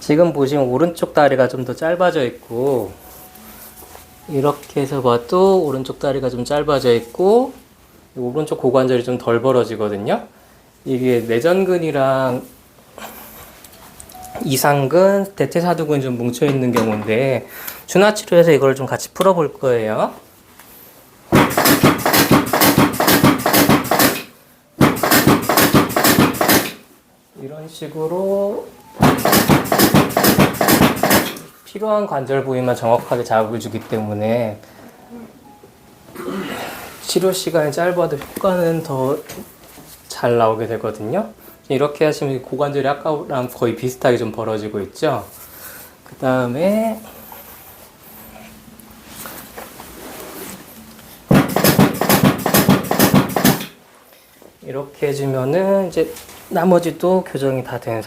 지금 보시면 오른쪽 다리가 좀 더 짧아져 있고 이렇게 해서 봐도 오른쪽 다리가 좀 짧아져 있고 이 오른쪽 고관절이 좀 덜 벌어지거든요. 이게 내전근이랑 이상근, 대퇴사두근이 좀 뭉쳐 있는 경우인데 준하 치료에서 이걸 좀 같이 풀어볼 거예요. 이런 식으로 필요한 관절 부위만 정확하게 자극을 주기 때문에 치료 시간이 짧아도 효과는 더 잘 나오게 되거든요. 이렇게 하시면 고관절이 아까랑 거의 비슷하게 좀 벌어지고 있죠. 그 다음에 이렇게 해주면은 이제 나머지도 교정이 다 된